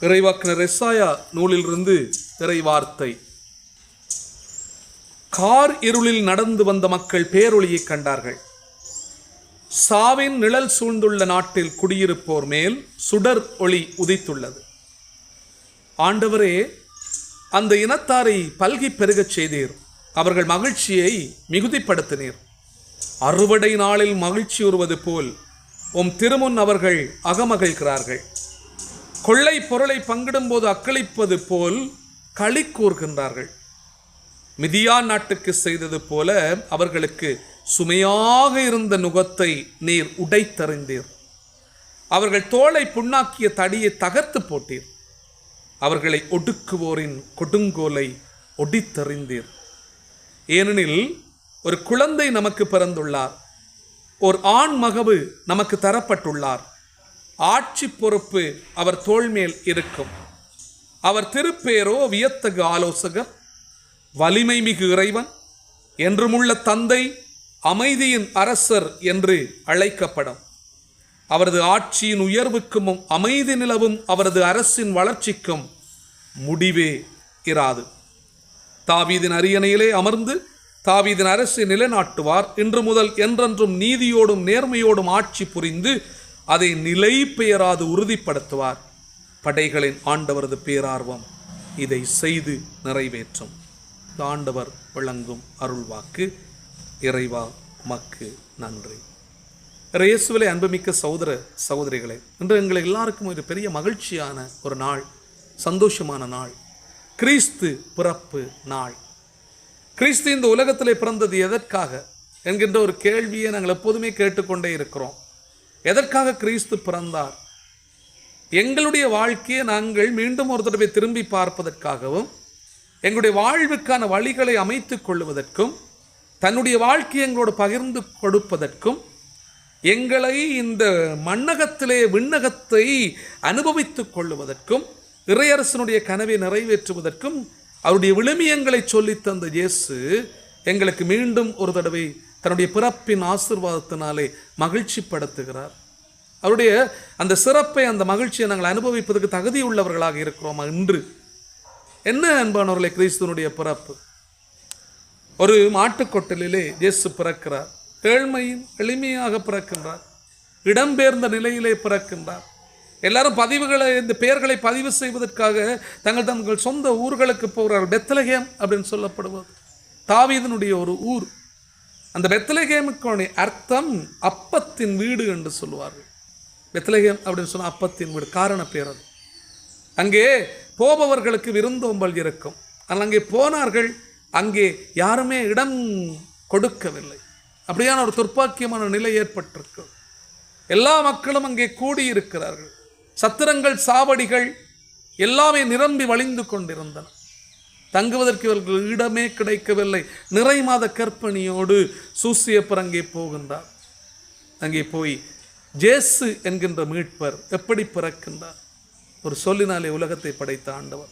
இறைவாக்கினர் ரெசாயா நூலிலிருந்து இறைவார்த்தை கார் இருளில் நடந்து வந்த மக்கள் பேரொளியை கண்டார்கள். சாவின் நிழல் சூழ்ந்துள்ள நாட்டில் குடியிருப்போர் மேல் சுடர் ஒளி உதித்துள்ளது. ஆண்டவரே அந்த இனத்தாரை பல்கி பெருகச் செய்தீர். அவர்கள் மகிழ்ச்சியை மிகுதிப்படுத்தினீர். அறுவடை நாளில் மகிழ்ச்சி உறுவது போல் உம் திருமுன் அவர்கள் அகமகிழ்கிறார்கள். கொள்ளை பொருளை பங்கிடும்போது அக்களிப்பது போல் களி கூர்கின்றார்கள் மிதியா நாட்டுக்கு செய்தது போல அவர்களுக்கு சுமையாக இருந்த நுகத்தை நீர் உடைத்தறிந்தீர். அவர்கள் தோலை புண்ணாக்கிய தடியை தகர்த்து போட்டீர். அவர்களை ஒடுக்குவோரின் கொடுங்கோலை ஒடித்தறிந்தீர். ஏனெனில் ஒரு குழந்தை நமக்கு பிறந்துள்ளார். ஒரு ஆண் மகவு நமக்கு தரப்பட்டுள்ளார். ஆட்சி பொறுப்பு அவர் தோல்மேல் இருக்கும். அவர் திருப்பேரோ வியத்தகு ஆலோசகர் வலிமை மிகு இறைவன் என்றுமுள்ள தந்தை அமைதியின் அரசர் என்று அழைக்கப்படும். அவரது ஆட்சியின் உயர்வுக்கும் அமைதி நிலவும் அவரது அரசின் வளர்ச்சிக்கும் முடிவே இராது. தாவீதின் அரியணையிலே அமர்ந்து தாவீதின் அரசை நிலைநாட்டுவார். இன்று முதல் என்றென்றும் நீதியோடும் நேர்மையோடும் ஆட்சி புரிந்து அதை நிலை பெயராது உறுதிப்படுத்துவார். படைகளின் ஆண்டவரது பேரார்வம் இதை செய்து நிறைவேற்றும். ஆண்டவர் விளங்கும் அருள்வாக்கு இறைவா மக்கு நன்றி. இயேசுவிலே அன்புமிக்க சகோதர சகோதரிகளே இன்று எங்களை எல்லாருக்கும் ஒரு பெரிய மகிழ்ச்சியான ஒரு நாள் சந்தோஷமான நாள். கிறிஸ்து பிறப்பு நாள். கிறிஸ்து இந்த உலகத்திலே பிறந்தது எதற்காக என்கின்ற ஒரு கேள்வியை நாங்கள் எப்போதுமே கேட்டுக்கொண்டே இருக்கிறோம். எதற்காக கிறிஸ்து பிறந்தார்? எங்களுடைய வாழ்க்கையை நாங்கள் மீண்டும் ஒரு தடவை திரும்பி பார்ப்பதற்காகவும் எங்களுடைய வாழ்வுக்கான வழிகளை அமைத்துக் கொள்வதற்கும் தன்னுடைய வாழ்க்கையை எங்களோடு பகிர்ந்து கொடுப்பதற்கும் எங்களை இந்த மண்ணகத்திலே விண்ணகத்தை அனுபவித்துக் கொள்வதற்கும் இறையரசனுடைய கனவை நிறைவேற்றுவதற்கும் அவருடைய விழுமியங்களை சொல்லித் தந்த இயேசு எங்களுக்கு மீண்டும் ஒரு தடவை தன்னுடைய பிறப்பின் ஆசிர்வாதத்தினாலே மகிழ்ச்சி படுத்துகிறார் அவருடைய அந்த சிறப்பை அந்த மகிழ்ச்சியை நாங்கள் அனுபவிப்பதற்கு தகுதியுள்ளவர்களாக இருக்கிறோமா இன்று? என்ன அன்பானவர்களே கிறிஸ்துவனுடைய பிறப்பு? ஒரு மாட்டுக்கொட்டலிலே இயேசு பிறக்கிறார். ஏழ்மையின் எளிமையாக பிறக்கின்றார். இடம்பெயர்ந்த நிலையிலே பிறக்கின்றார். எல்லாரும் பதிவுகளை இந்த பெயர்களை பதிவு செய்வதற்காக தங்கள் தங்கள் சொந்த ஊர்களுக்கு போகிறார்கள். பெத்தலகேம் அப்படின்னு சொல்லப்படுவது. தாவீதனுடைய ஒரு ஊர். அந்த பெத்தலகேமுக்கான அர்த்தம் அப்பத்தின் வீடு என்று சொல்லுவார்கள். பெத்தலகேம் அப்படின்னு சொன்னால் அப்பத்தின் வீடு காரண பேர் அது. அங்கே போபவர்களுக்கு விருந்தோம்பல் இருக்கும். ஆனால் அங்கே போனார்கள் அங்கே யாருமே இடம் கொடுக்கவில்லை. அப்படியான ஒரு துர்ப்பாக்கியமான நிலை ஏற்பட்டிருக்கு எல்லா மக்களும் அங்கே கூடியிருக்கிறார்கள். சத்திரங்கள் சாவடிகள் எல்லாமே நிரம்பி வழிந்து கொண்டிருந்தன. தங்குவதற்கு இவர்கள் இடமே கிடைக்கவில்லை. நிறை மாத கற்பணியோடு சூசியப்பர் அங்கே போகின்றார். அங்கே போய் ஜேசு என்கின்ற மீட்பர் எப்படி பிறக்கின்றார்? ஒரு சொல்லினாலே உலகத்தை படைத்த ஆண்டவர்.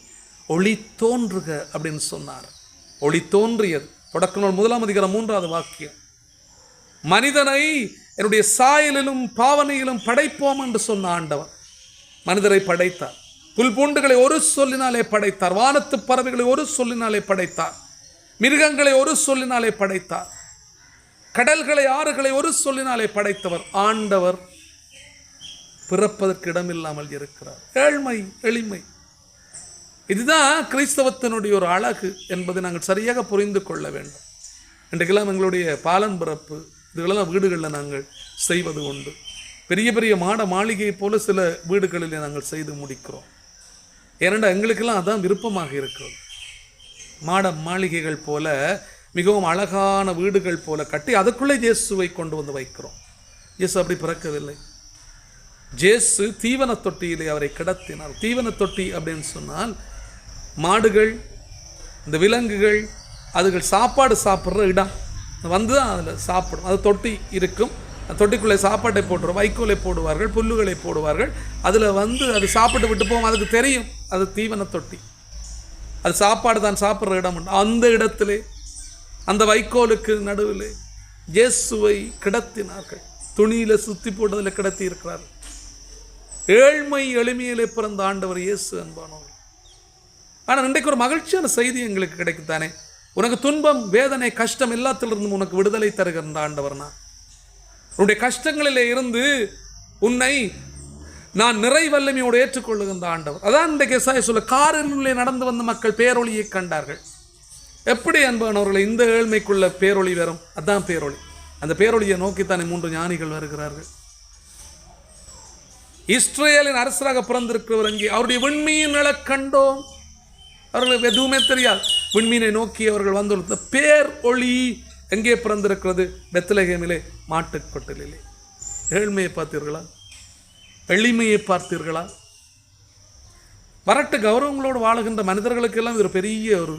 ஒளி தோன்றுக அப்படின்னு சொன்னார். ஒளி தோன்றியது. தொடக்க நூல் முதலாம் அதிகாரம் மூன்றாவது வாக்கியம். மனிதனை என்னுடைய சாயலிலும் பாவனையிலும் படைப்போம் என்று சொன்ன ஆண்டவர். மனிதரை படைத்தார். புல் பூண்டுகளை ஒரு சொல்லினாலே படைத்தார். வானத்து பறவைகளை ஒரு சொல்லினாலே படைத்தார். மிருகங்களை ஒரு சொல்லினாலே படைத்தார். கடல்களை ஆறுகளை ஒரு சொல்லினாலே படைத்தவர். ஆண்டவர் பிறப்பதற்கு இடமில்லாமல் இருக்கிறார். ஏழ்மை எளிமை. இதுதான் கிறிஸ்தவத்தினுடைய ஒரு அழகு என்பதை நாங்கள் சரியாக புரிந்து கொள்ள வேண்டும். இன்றைக்கெல்லாம் எங்களுடைய பாலன் பிறப்பு இதுகளெல்லாம் வீடுகளில் நாங்கள் செய்வது உண்டு. பெரிய பெரிய மாட மாளிகை போல சில வீடுகளில் நாங்கள் செய்து முடிக்கிறோம். ஏனென்றால் எங்களுக்கெல்லாம் அதான் விருப்பமாக இருக்கிறது மாட மாளிகைகள் போல மிகவும் அழகான வீடுகள் போல கட்டி அதுக்குள்ளே இயேசுவை கொண்டு வந்து வைக்கிறோம். இயேசு அப்படி பிறக்கவில்லை. ஜேசு தீவன தொட்டியிலே அவரை கிடத்தினார். தீவன தொட்டி அப்படின்னு சொன்னால் மாடுகள் இந்த விலங்குகள் அதுகள் சாப்பாடு சாப்பிட்ற இடம். வந்து தான் அதில் சாப்பிடும். அது தொட்டி இருக்கும். தொட்டிக்குள்ளே சாப்பாட்டை போட்டுரும். வைக்கோலை போடுவார்கள் புல்லுகளை போடுவார்கள். அதில் வந்து அது சாப்பிட்டு விட்டு போகும். அதுக்கு தெரியும். அது தீவன தொட்டி. அது சாப்பாடு தான் சாப்பிட்ற இடம் அந்த இடத்திலே அந்த வைக்கோலுக்கு நடுவில் இயேசுவை கிடத்தினார்கள். துணியில் சுத்தி போட்டதில் கிடத்தி இருக்கிறார்கள் ஏழ்மை எளிமையிலே பிறந்த ஆண்டவர் இயேசு அன்பானவர் ஆனால் இன்றைக்கு ஒரு மகிழ்ச்சியான செய்தி எங்களுக்கு கிடைக்குத்தானே உனக்கு துன்பம் வேதனை கஷ்டம் எல்லாத்திலிருந்தும் உனக்கு விடுதலை தருகிற ஆண்டவர்னா உன்னுடைய கஷ்டங்களிலே இருந்து உன்னை நான் நிறை வல்லமையோடு ஏற்றுக்கொள்ளுகின்ற ஆண்டவர். அதான் இன்றைக்கு எஸ்ஐ சொல்ல காரினுள்ளே நடந்து வந்த மக்கள் பேரொளியை கண்டார்கள். எப்படி அன்பானவர்களை இந்த ஏழ்மைக்குள்ள பேரொளி வரும்? அதான் பேரொளி. அந்த பேரொளியை நோக்கித்தானே மூன்று ஞானிகள் வருகிறார்கள். இஸ்ரேலின் அரசராக பிறந்திருக்கிறவர் அங்கே அவருடைய விண்மீன் கண்டோம். அவர்களுக்கு எதுவுமே தெரியாது. விண்மீனை நோக்கி அவர்கள் வந்துள்ள பேர் ஒளி எங்கே பிறந்திருக்கிறது? பெத்தலகேமிலே மாட்டுக்கொட்டலிலே ஏழ்மையை பார்த்தீர்களா? எளிமையை பார்த்தீர்களா? வரட்டு கௌரவங்களோடு வாழுகின்ற மனிதர்களுக்கெல்லாம் இது ஒரு பெரிய ஒரு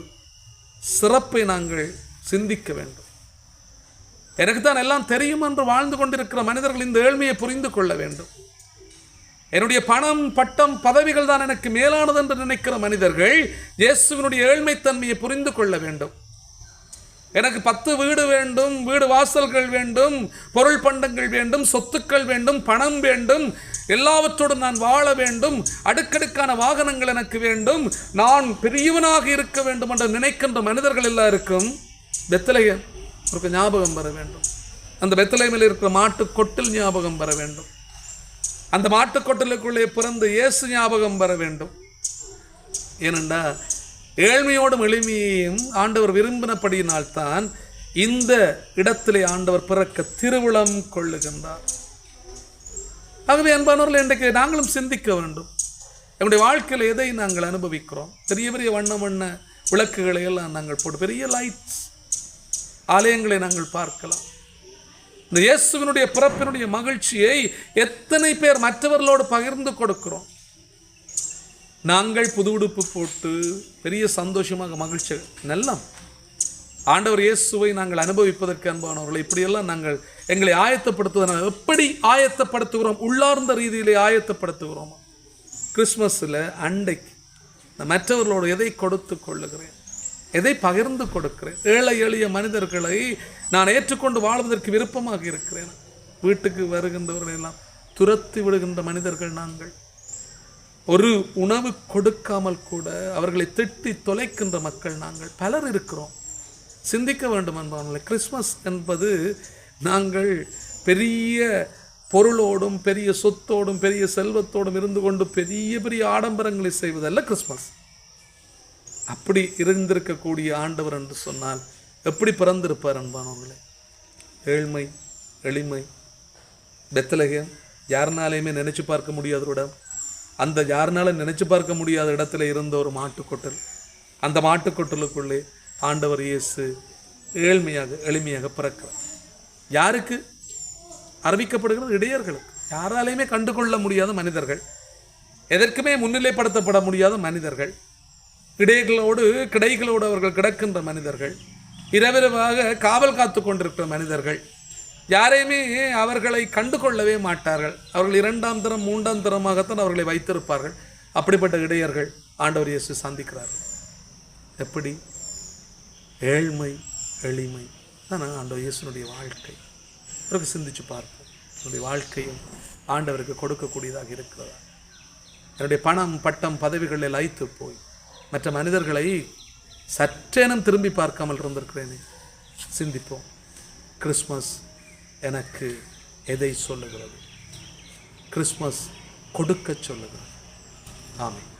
சிறப்பை நாங்கள் சிந்திக்க வேண்டும். எனக்கு தான் எல்லாம் தெரியும் என்று வாழ்ந்து கொண்டிருக்கிற மனிதர்கள் இந்த ஏழ்மையை புரிந்து கொள்ள வேண்டும். என்னுடைய பணம் பட்டம் பதவிகள் தான் எனக்கு மேலானது என்று நினைக்கிற மனிதர்கள் இயேசுவினுடைய ஏழ்மைத்தன்மையை புரிந்து கொள்ள வேண்டும். எனக்கு பத்து வீடு வேண்டும் வீடு வாசல்கள் வேண்டும் பொருள் பண்டங்கள் வேண்டும் சொத்துக்கள் வேண்டும் பணம் வேண்டும் எல்லாவற்றோடும் நான் வாழ வேண்டும் அடுக்கடுக்கான வாகனங்கள் எனக்கு வேண்டும் நான் பெரியவனாக இருக்க வேண்டும் என்று நினைக்கின்ற மனிதர்கள் எல்லாருக்கும் பெத்தலையம் அவருக்கு ஞாபகம் வர வேண்டும். அந்த பெத்தலைமையில் இருக்கிற மாட்டு கொட்டில் ஞாபகம் வர வேண்டும். அந்த மாட்டுக்கொட்டலுக்குள்ளே பிறந்த இயேசு ஞாபகம் வர வேண்டும். ஏனென்றால் ஏழ்மையோடும் எளிமையையும் ஆண்டவர் விரும்பினபடியினால்தான் இந்த இடத்திலே ஆண்டவர் பிறக்க திருவிழம் கொள்ளுகின்றார். ஆகவே அன்பானவர்கள் இன்றைக்கு நாங்களும் சிந்திக்க வேண்டும். எங்களுடைய வாழ்க்கையில் எதை நாங்கள் அனுபவிக்கிறோம்? பெரிய பெரிய வண்ண வண்ண விளக்குகளை எல்லாம் நாங்கள் போட்டு பெரிய லைட்ஸ் ஆலயங்களை நாங்கள் பார்க்கலாம். இந்த இயேசுவினுடைய பிறப்பினுடைய மகிழ்ச்சியை எத்தனை பேர் மற்றவர்களோடு பகிர்ந்து கொடுக்கிறோம்? நாங்கள் புது உடுப்பு போட்டு பெரிய சந்தோஷமாக மகிழ்ச்சி நல்லம். ஆண்டவர் இயேசுவை நாங்கள் அனுபவிப்பதற்கு அன்பானவர்களை இப்படியெல்லாம் நாங்கள் எங்களை ஆயத்தப்படுத்துவதனால் எப்படி ஆயத்தப்படுத்துகிறோம்? உள்ளார்ந்த ரீதியிலே ஆயத்தப்படுத்துகிறோம்? கிறிஸ்மஸில் அண்டைக்கு நான் மற்றவர்களோடு எதை கொடுத்து கொள்ளுகிறேன்? எதை பகிர்ந்து கொடுக்கிறேன்? ஏழை எளிய மனிதர்களை நான் ஏற்றுக்கொண்டு வாழ்வதற்கு விருப்பமாக இருக்கிறேன். வீட்டுக்கு வருகின்றவர்களெல்லாம் துரத்தி விடுகின்ற மனிதர்கள் நாங்கள். ஒரு உணவு கொடுக்காமல் கூட அவர்களை திட்டி தொலைக்கின்ற மக்கள் நாங்கள் பலர் இருக்கிறோம். சிந்திக்க வேண்டும் என்பவர்களை கிறிஸ்மஸ் என்பது நாங்கள் பெரிய பொருளோடும் பெரிய சொத்தோடும் பெரிய செல்வத்தோடும் இருந்து கொண்டு பெரிய பெரிய ஆடம்பரங்களை செய்வதல்ல கிறிஸ்மஸ் அப்படி இருந்திருக்கக்கூடிய ஆண்டவர் என்று சொன்னால் எப்படி பிறந்திருப்பார் அன்பானவர்களே ஏழ்மை எளிமை பெத்தலகம் யாருனாலையுமே நினச்சி பார்க்க முடியாத இடம். அந்த யாருனால நினைச்சு பார்க்க முடியாத இடத்துல இருந்த ஒரு மாட்டுக்கொட்டல். அந்த மாட்டுக்கொட்டலுக்குள்ளே ஆண்டவர் இயேசு ஏழ்மையாக எளிமையாக பிறக்கிறார். யாருக்கு? அறிவிக்கப்படுகிறது இடையர்களுக்கு. யாராலையுமே கண்டுகொள்ள முடியாத மனிதர்கள். எதற்குமே முன்னிலைப்படுத்தப்பட முடியாத மனிதர்கள். இடைகளோடு கிடைகளோடு அவர்கள் கிடக்கின்ற மனிதர்கள். இரவிரவாக காவல் காத்து கொண்டிருக்கிற மனிதர்கள். யாரையுமே அவர்களை கண்டு கொள்ளவே மாட்டார்கள். அவர்கள் இரண்டாம் தரம் மூன்றாம் தரமாகத்தான் அவர்களை வைத்திருப்பார்கள். அப்படிப்பட்ட இடையர்கள் ஆண்டவர் இயேசு சந்திக்கிறார்கள் எப்படி? ஏழ்மை எளிமை. தான் ஆண்டவர் இயேசுனுடைய வாழ்க்கை. அவருக்கு சிந்திச்சு பார்ப்போம். என்னுடைய வாழ்க்கையும் ஆண்டவருக்கு கொடுக்கக்கூடியதாக இருக்கிறதா? என்னுடைய பணம் பட்டம் பதவிகளில் லைத்து போய் மற்ற மனிதர்களை சற்றேனும் திரும்பி பார்க்காமல் இருந்திருக்கிறேனே. சிந்திப்போம். கிறிஸ்மஸ் எனக்கு எதை சொல்லுகிறது? கிறிஸ்மஸ் கொடுக்க சொல்லுகிறது. ஆமாம்